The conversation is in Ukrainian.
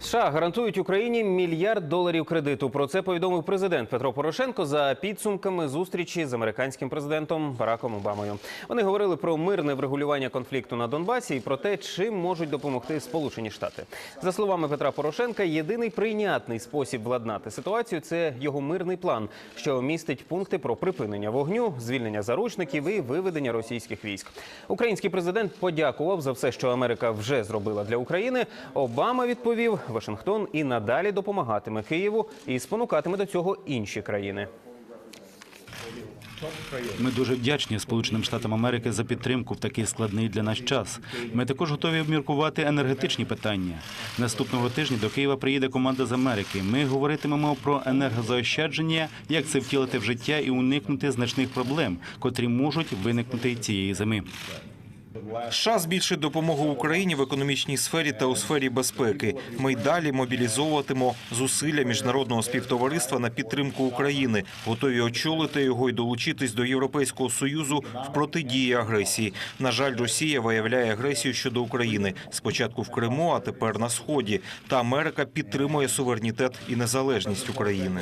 США гарантують Україні мільярд доларів кредиту. Про це повідомив президент Петро Порошенко за підсумками зустрічі з американським президентом Бараком Обамою. Вони говорили про мирне врегулювання конфлікту на Донбасі і про те, чим можуть допомогти Сполучені Штати. За словами Петра Порошенка, єдиний прийнятний спосіб владнати ситуацію це його мирний план, що містить пункти про припинення вогню, звільнення заручників і виведення російських військ. Український президент подякував за все, що Америка вже зробила для України. Обама відповів, Вашингтон і надалі допомагатиме Києву і спонукатиме до цього інші країни. Ми дуже вдячні Сполученим Штатам Америки за підтримку в такий складний для нас час. Ми також готові обміркувати енергетичні питання. Наступного тижня до Києва приїде команда з Америки. Ми говоритимемо про енергозаощадження, як це втілити в життя і уникнути значних проблем, котрі можуть виникнути цієї зими. США збільшить допомогу Україні в економічній сфері та у сфері безпеки. Ми й далі мобілізовуватимо зусилля міжнародного співтовариства на підтримку України, готові очолити його і долучитись до Європейського союзу в протидії агресії. На жаль, Росія виявляє агресію щодо України спочатку в Криму, а тепер на сході. Та Америка підтримує суверенітет і незалежність України.